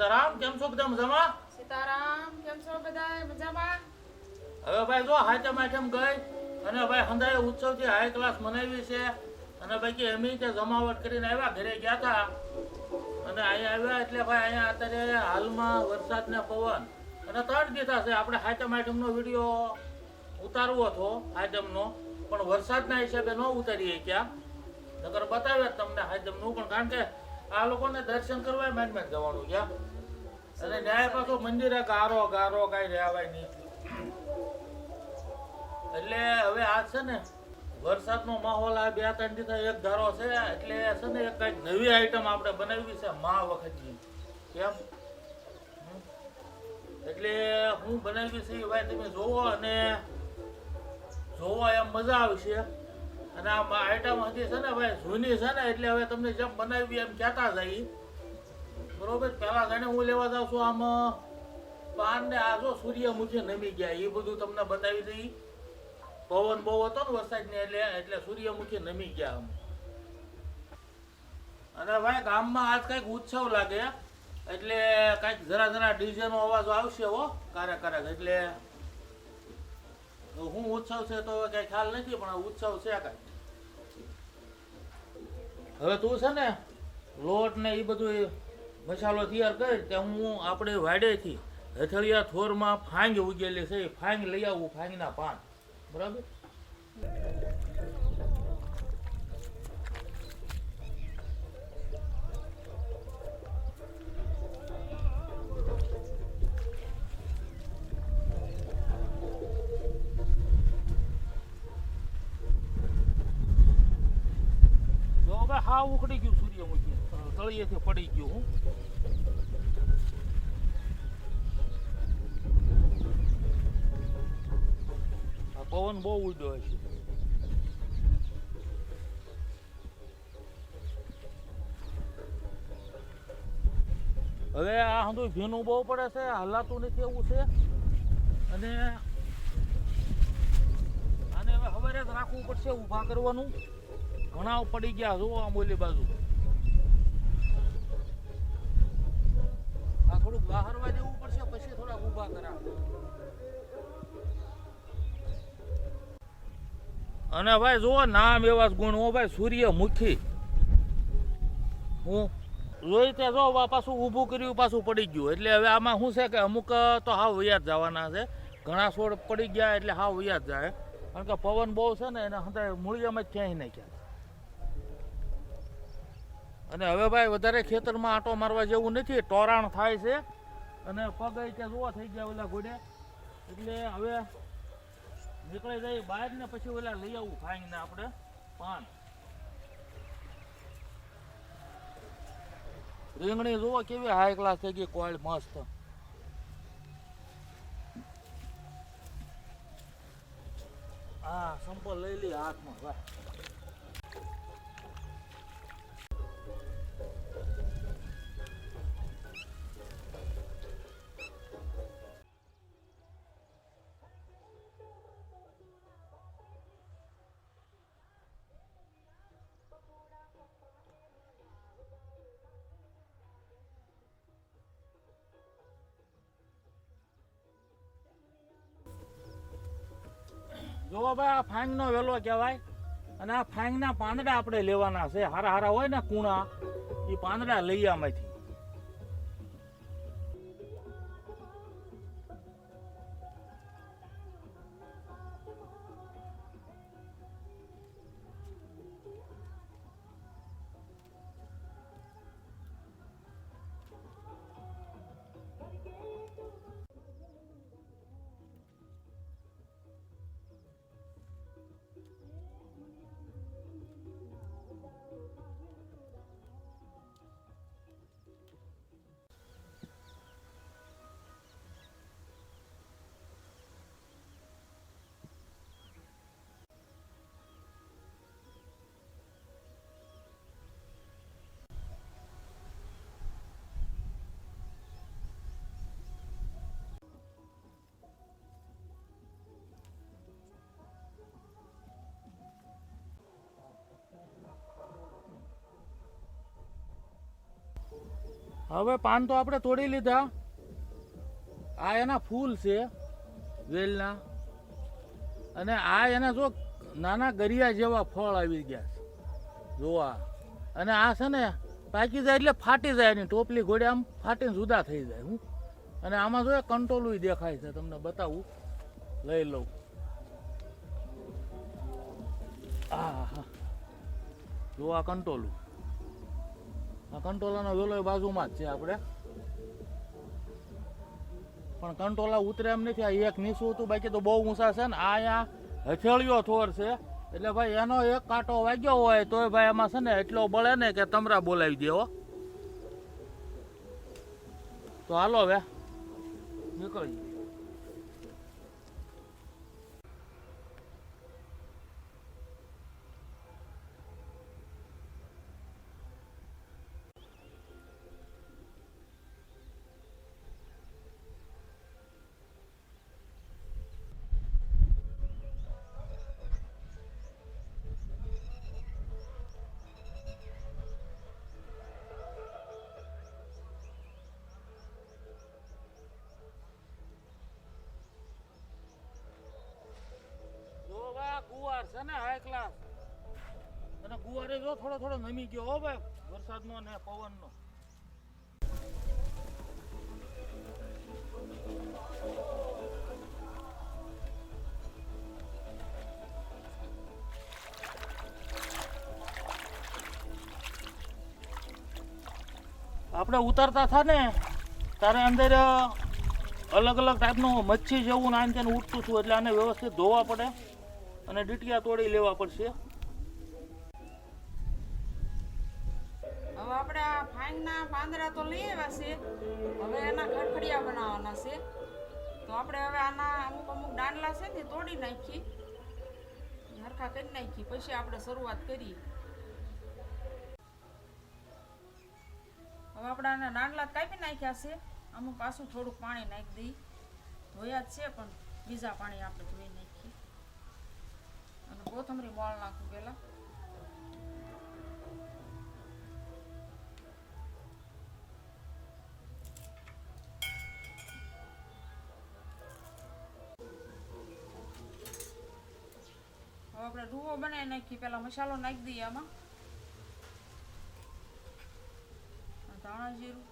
સીતારામ કેમ છો બધા મજામાં? સીતારામ કેમ છો બધા મજામાં? હવે ભાઈ જો હાચમ આઠમ ગઈ અને ભાઈ હંધાએ ઉત્સવથી હાઈ ક્લાસ મનાવી છે. અને ભાઈ કે એમ કે જમાવટ કરીને આવ્યા ઘરે ગયા હતા અને અહીંયા આવ્યા એટલે ભાઈ અહીંયા અત્યારે હાલમાં વરસાદ ને પવન. અને ત્રણ દીધા છે આપણે હાચમ આઠમનો વીડિયો ઉતારવો હતો હાચમનો પણ વરસાદના હિસાબે ન ઉતારીએ ક્યાં. નગર બતાવે તમને હાચમનું પણ કારણ કે આ લોકોને દર્શન કરવા માંડ માંડ જવાનું ક્યાં. અને ન્યાય પાછો મંદિરે ગારો ગારો કાંઈ રહેવાય નહીં. એટલે હવે આ છે ને, વરસાદનો માહોલ આ બે ત્રણ દિવસ એક ધારો છે, એટલે છે ને એક કંઈક નવી આઈટમ આપણે બનાવી છે, મા વખતની. કેમ? એટલે હું બનાવી છે ભાઈ તમે જોવો અને જોવો એમ મજા આવશે. અને આ આઈટમ હજી છે ને ભાઈ જૂની છે ને, એટલે હવે તમને જેમ બનાવી એમ કહેતા જાય બરોબર પેલા ગણે હું લેવા જાઉં છું આમ, પાન ને આ જો સૂર્યમુખી નમી ગયા, એ બધું તમને બતાવી દઈ. પવન બહુ હતો ને વરસાદ ને એટલે એટલે સૂર્યમુખી નમી ગયા આમ. અને ભાઈ, ગામમાં આજ કંઈક ઉત્સવ લાગે, એટલે કંઈક જરા જરા ડીજે નો અવાજ આવશે હો કારા કારક, એટલે હું ઉત્સવ છે તો કઈ ખ્યાલ નથી, પણ ઉત્સવ છે કઈ હવે તું છે ને, લોટ ને એ બધું મસાલો તૈયાર કરે તે હું આપણે વાડેથી હથળિયા થોરમાં ફાંગ ઉગેલી છે ફાંગ લઈ આવું, ફાંગના પાન. બરાબર? હા ઉખડી ગયું તળિયેથી પડી ગયું હું. પવન બહુ ઉડ્યો છે. હવે આ હંધું ભીનું બહુ પડે છે, હલાતું નથી એવું છે. અને આને હવે ખબર જ રાખવું પડશે, ઊભા કરવાનું. ઘણા પડી ગયા, જુઓ આ ઓલી બાજુ. આ થોડુંક બહારવા દેવું પડશે, પછી થોડાક ઊભા કરા અને ભાઈ જુઓ, નામ એવા ગુણ. હો ભાઈ, સૂર્યમુખી. હું જોઈ તે જો પાછું ઊભું કર્યું, પાછું પડી ગયું. એટલે હવે આમાં શું છે કે અમુક તો હાવ વૈયા જવાના છે. ઘણા છોડ પડી ગયા, એટલે હાવ વૈયા જાય. કારણ કે પવન બહુ છે ને, એને મૂળિયામાં જ ક્યાંય નહીં ક્યાં અને હવે ભાઈ વધારે ખેતરમાં આંટો મારવા જેવું નથી, ટોરાણ થાય છે. અને પગ કે જોવા થઈ ગયા ઓલા ઘોડે. એટલે હવે નીકળી જાય બહાર ને પછી ઓલા લઈ આવું ખાઈને આપણે પાન. રીંગણી જુઓ કેવી હાઈ ક્લાસ થઈ ગઈ કોળ મસ્ત. હા સંપલ લઈ લઈ હાથમાં ભાઈ જોવો ભાઈ, આ ફાંગનો વેલો કહેવાય. અને આ ફાંગના પાંદડા આપણે લેવાના છે. હારા હારા હોય ને કૂણા એ પાંદડા લઈ આમાંથી હવે પાન તો આપણે તોડી લીધા. આ એના ફૂલ છે, વેલના. અને આ એના જો નાના ગરિયા જેવા ફળ આવી ગયા છે. જોવા. અને આ છે ને પાકી જાય એટલે ફાટી જાય એની ટોપલી ઘોડે, આમ ફાટીને જુદા થઈ જાય, હું. અને આમાં જો કંટ્રોલું દેખાય છે, તમને બતાવું. લઈ લઉં. આ હા જો કંટોલું. આ કંટોલાનો વેલો બાજુમાં જ છે આપણે. પણ કંટોલા ઉતરે એમ નથી, આ એક નીચું હતું, બાકી તો બહુ ઊંચા છે ને, આ અહીંયા હથેળિયો થોર છે. એટલે ભાઈ એનો એક કાંટો વાગ્યો હોય તોય ભાઈ એમાં છે ને એટલો બળે ને કે તમરા બોલાવી દેવો તો હાલો હવે, નીકળીએ. છે ને હાઈ ક્લાસ અને ગુવારે જો થોડો થોડો નમી ગયો હો ભાઈ, વરસાદનો ને પવનનો. આપણે ઉતરતા થા ને, તારે અંદર અલગ અલગ ટાઈપનું મચ્છી જેવું નાન તેને ઉઠતું છું એટલે આને વ્યવસ્થિત ધોવા પડે. અને ડીટીયા તોડી લેવા પડશે. હવે આપણે આ ફાઈનના પાંદડા તો લઈ આવ્યા છે. હવે એના ખડખડિયા બનાવવાના છે. તો આપણે હવે આના અમુક અમુક દાંડલા છે ને તોડી નાખી. હરખા કરી નાખી. પછી આપણે શરૂઆત કરીએ. હવે આપણે આના દાંડલા કાપી નાખ્યા છે. અમુક પાછું થોડુંક પાણી નાખી દઈ ધોયા જ છે પણ બીજા પાણી આપણે ધોઈ કોથમરી મોળ નાખું પેલા હવે આપણે ડુવો બનાવી નાખી પેલા મસાલો નાખી દઈએ આમાં ધાણા જીરું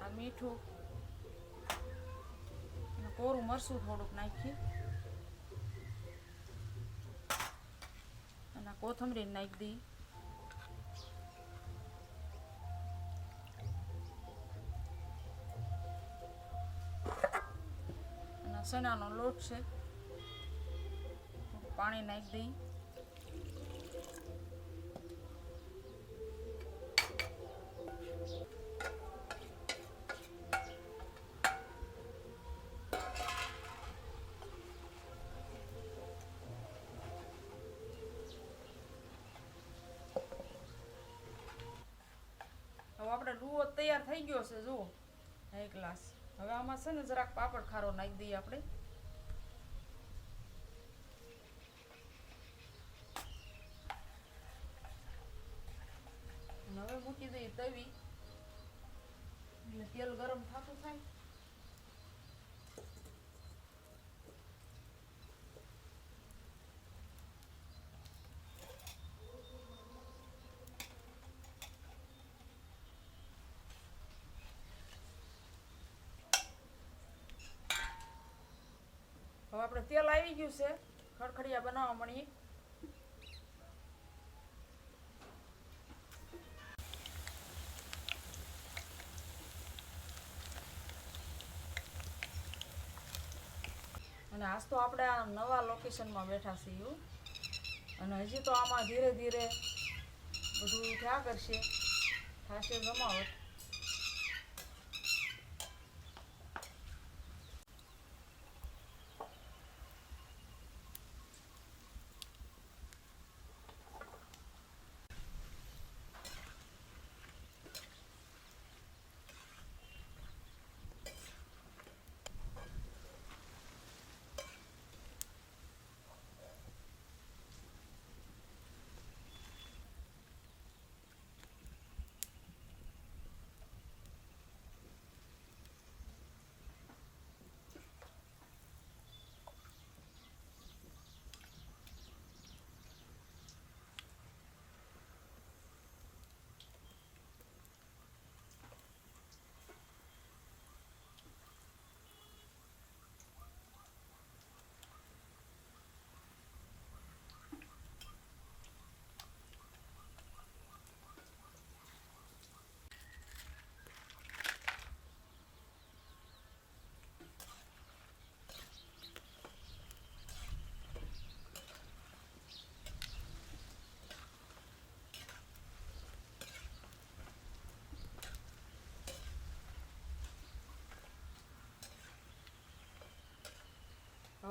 આ મીઠું કોરું મરસું થોડુંક નાખી. અને કોથમરી નાખી દઈ અને ચણાનો લોટ છે પાણી નાખી દઈ હવે તૈયાર થઈ ગયો છે, જુઓ. એક ગ્લાસ. હવે આમાં છે ને જરાક પાપડ ખારો નાખી દઈએ આપણે. હવે મૂકી દઈએ તવી. એટલે તેલ ગરમ થતું થાય હવે આપણે તેલ આવી ગયું છે. ખડખડિયા બનાવવા મળીએ. અને આજ તો આપણે આ નવા લોકેશનમાં બેઠા છીએ અને હજી તો આમાં ધીરે ધીરે બધું થયા કરશે થશે જમાવટ.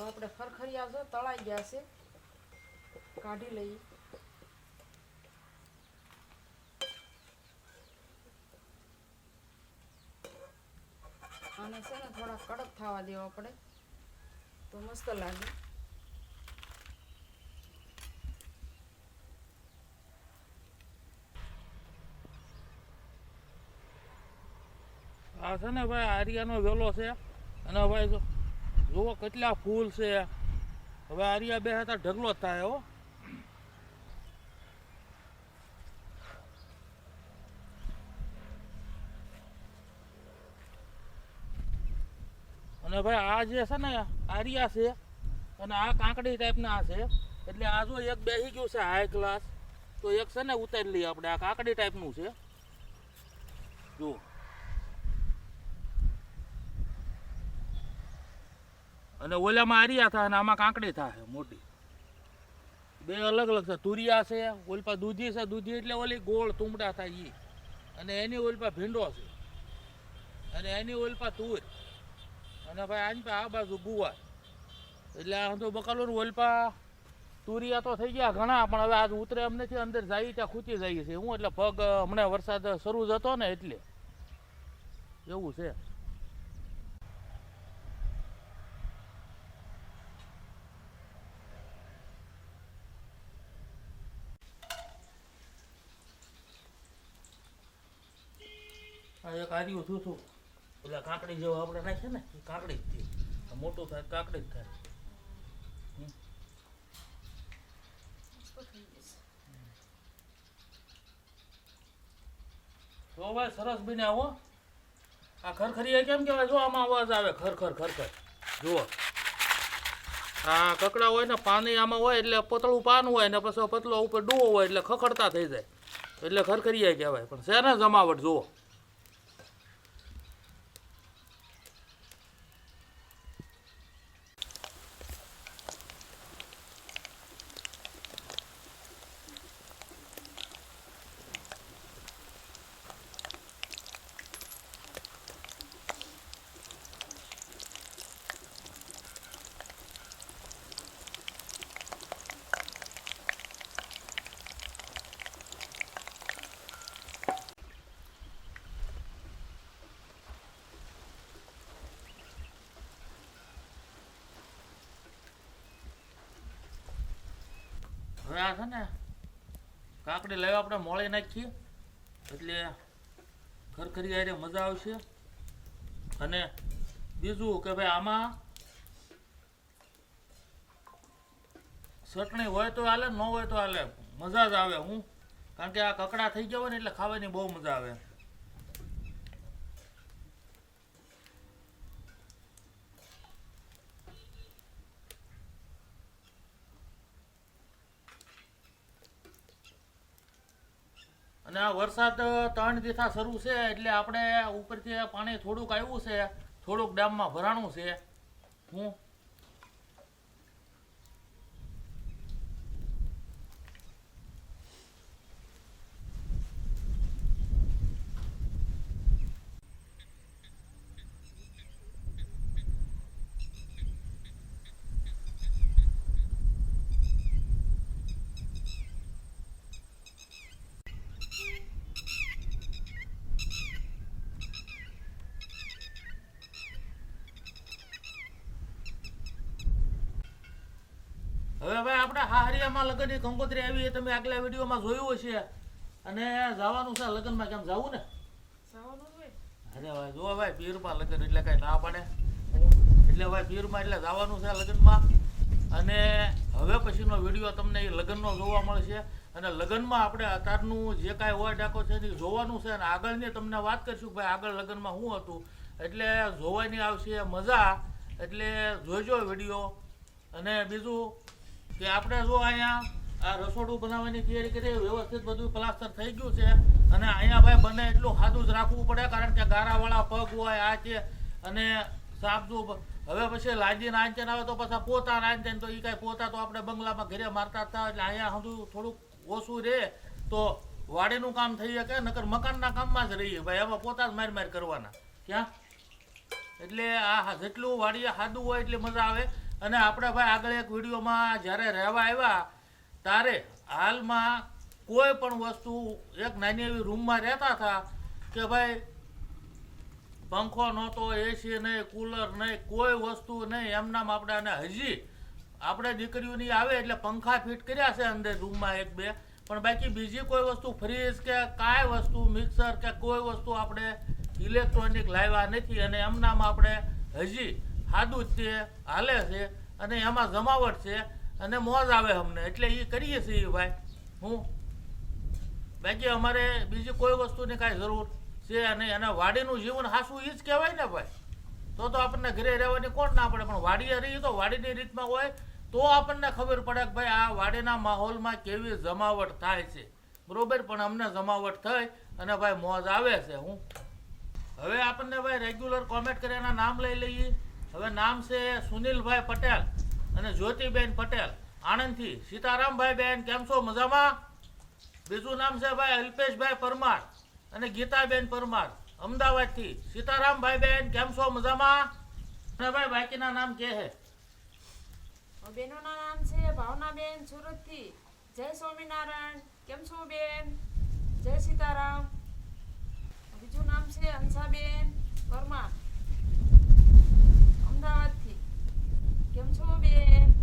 આપણે ખરખરિયા છે, તળાઈ ગયા છે. કાઢી લઈએ. આને છે ને થોડા કડક થવા દેવા પડે. તો મસ્ત લાગે. આ છે ને ભાઈ આરિયાનો વેલો છે. અને ભાઈ જો જુઓ કેટલા ફૂલ છે. હવે આરિયા બે હતા ઢગલો થાય હો. અને ભાઈ આ જે છે ને, આરિયા છે, અને આ કાંકડી ટાઈપના છે. એટલે આ જો એક બેસી ગયું છે હાઈ ક્લાસ તો એક છે ને ઉતારી લઈએ આપણે. આ કાંકડી ટાઈપનું છે. જુઓ. અને ઓલામાં આરિયા થાય અને આમાં કાંકડી થાય મોટી. બે અલગ અલગ છે તુરિયા છે, ઓલપા દૂધી છે, દૂધી એટલે ઓલી ગોળ તુમડા થાય એ અને એની ઓલપા ભીંડો છે. અને એની ઓલપા તુર. અને ભાઈ આની આ બાજુ ગુવાર. એટલે આ તો બકાલું ઓલપા તુરિયા તો થઈ ગયા ઘણા, પણ હવે આજ ઉતરે એમ નથી, અંદર જાય ત્યાં ખૂચી જાય છે. હું એટલે પગ, હમણાં વરસાદ શરૂ જ હતો ને એટલે. એવું છે. એક આર્યું છું છું ઓલા કાકડી જેવો આપણે નાખીએ ને, એ કાકડી જ થઈ મોટું થાય કાકડી જ થાય. તો ભાઈ સરસ બને આવો. આ ખરખરી કેમ કહેવાય? જો આમાં અવાજ આવે, ખરખર ખરખર. જુઓ. આ કકડા હોય ને પાણી આમાં હોય એટલે પતળું પાન હોય ને, પછી પતલો ઉપર ડૂવો હોય એટલે ખખડતા થઈ જાય. એટલે ખરખરિયા કહેવાય. પણ છે ને જમાવટ, જુઓ. હવે છે ને, કાકડી લાવી આપણે મોળી નાખીએ. એટલે ખરખરી આરે મજા આવશે. અને બીજું કે ભાઈ આમાં ચટણી હોય તો હાલે, ન હોય તો હાલે. મજા જ આવે. હું, કારણ કે આ કકડા થઈ ગયા હોય ને એટલે ખાવાની બહુ મજા આવે. અને આ વરસાદ ત્રણ દિવસા શરૂ છે, એટલે આપણે ઉપરથી પાણી થોડુંક આવ્યું છે, થોડુંક ડામમાં ભરાણું છે. હું હવે ભાઈ આપણે હાહરિયામાં લગ્નની કંકોત્રી આવી એ તમે આગલા વિડીયોમાં જોયું હશે. અને જવાનું છે લગ્નમાં કેમ જવું ને? અરે ભાઈ જો ભાઈ પીરમાં લગ્ન એટલે કઈ ના પડે. એટલે ભાઈ પીરમાં એટલે જવાનું છે લગ્નમાં. અને હવે પછીનો વીડિયો તમને એ લગ્નનો જોવા મળશે. અને લગ્નમાં આપણે અત્યારનું જે કાંઈ હોય ડાકો છે એ જોવાનું છે. અને આગળની તમને વાત કરીશું ભાઈ આગળ લગ્નમાં શું હતું. એટલે જોવાની આવશે મજા. એટલે જોજો વીડિયો. અને બીજું કે આપણે જો અહીંયા આ રસોડું બનાવવાની તૈયારી કરી વ્યવસ્થિત બધું પ્લાસ્ટર થઈ ગયું છે અને અહીંયા ભાઈ બને એટલું સાદું જ રાખવું પડે, કારણ કે ગારાવાળા પગ હોય, આ છે અને સાબદું હવે પછી લાજી નાંચન આવે તો પાછા પોતા નાંચન તો એ કાંઈ પોતા તો આપણે બંગલામાં ઘરે મારતા હતા, એટલે અહીંયા હજુ થોડુંક ઓછું રહે તો વાડીનું કામ થઈ શકે, નકર મકાનના કામમાં જ રહીએ ભાઈ એમાં પોતા જ માર માર કરવાના. ક્યાં? એટલે આ જેટલું વાડીએ સાદું હોય એટલી મજા આવે. અને આપણે ભાઈ આગળ એક વિડીયોમાં જ્યારે રહેવા આવ્યા, ત્યારે હાલમાં કોઈ પણ વસ્તુ એક નાની એવી રૂમમાં રહેતા હતા કે ભાઈ પંખો નહોતો એસી નહીં કુલર નહીં, કોઈ વસ્તુ નહીં. એમનામ આપણે અને હજી આપણે દીકરીઓની આવે એટલે પંખા ફિટ કર્યા છે અંદર રૂમમાં એક બે. પણ બાકી બીજી કોઈ વસ્તુ ફ્રીજ કે કાંઈ વસ્તુ મિક્સર કે કોઈ વસ્તુ આપણે ઇલેક્ટ્રોનિક લાવ્યા નથી અને એમનામાં આપણે હજી સાદું જ છે, હાલે છે, અને એમાં જમાવટ છે, અને મોજ આવે અમને. એટલે એ કરીએ છીએ ભાઈ. હું? બાકી અમારે બીજી કોઈ વસ્તુની કાંઈ જરૂર છે અને એના વાડીનું જીવન હાસું એ જ કહેવાય ને ભાઈ. તો તો આપણને ઘરે રહેવાની કોણ ના પડે, પણ વાડીએ રહીએ તો વાડીની રીતમાં હોય, તો આપણને ખબર પડે કે ભાઈ આ વાડીના માહોલમાં કેવી જમાવટ થાય છે. બરોબર? પણ અમને જમાવટ થઈ અને ભાઈ મોજ આવે છે. હું? હવે આપણને ભાઈ રેગ્યુલર કોમેન્ટ કરી એના નામ લઈ લઈએ. હવે નામ છે સુનિલભાઈ પટેલ અને જ્યોતિબેન પટેલ. આણંદથી સીતારામભાઈ બેન, કેમ છો? મજામાં? બીજું નામ છે ભાઈ અલ્પેશભાઈ પરમાર અને ગીતાબેન પરમાર. અમદાવાદથી સીતારામભાઈ બેન, કેમ છો? મજામાં? અને ભાઈ બાકીના નામ કે છે બેનોના નામ છે ભાવનાબેન સુરતથી. જય સ્વામિનારાયણ. કેમ છો બેન? જય સીતારામ. બીજું નામ છે હંસાબેન પરમાર અમદાવાદથી કેમ છો બેન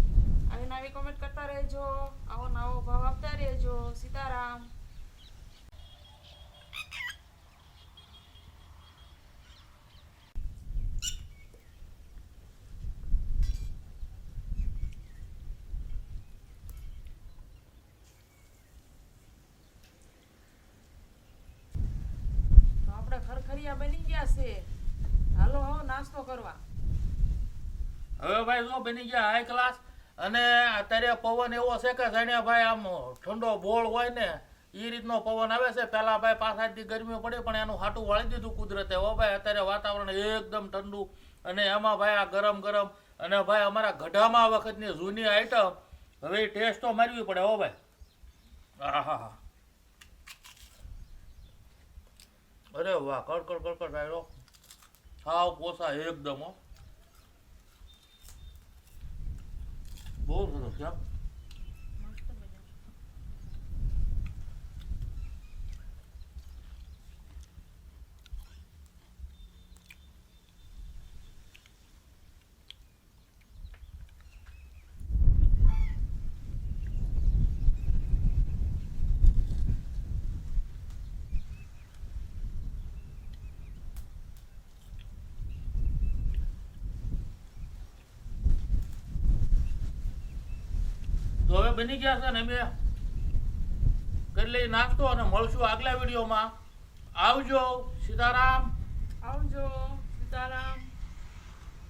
આવી નવી કોમેન્ટ કરતા રહેજો આવો નવો ભાવ આપતા રહેજો સીતારામ તો આપણે બની ગયા છે. હાલો, હો, નાસ્તો કરવા. હવે ભાઈ જો બની ગયા હાઈ ક્લાસ અને અત્યારે પવન એવો છે કે જાણે ભાઈ આમ ઠંડો બોળ હોય ને એ રીતનો પવન આવે છે. પેલા ભાઈ પાછળથી ગરમી પડે, પણ એનું હાટું વાળી દીધું કુદરતે. હો ભાઈ, અત્યારે વાતાવરણ એકદમ ઠંડુ, અને એમાં ભાઈ આ ગરમ ગરમ, અને ભાઈ અમારા ગઢામાં વખતની જૂની આઈટમ હવે ટેસ્ટ તો મારવી પડે, હો ભાઈ. આહા અરે વાહ કડકડ કડકડ આવ્યો સાવ કોસા એકદમ બહુ સરસ છે બની ગયા છે ને અમે? કરી લઈ નાખતો અને મળશું આગલા વિડીયોમાં. આવજો, સીતારામ. આવજો, સીતારામ.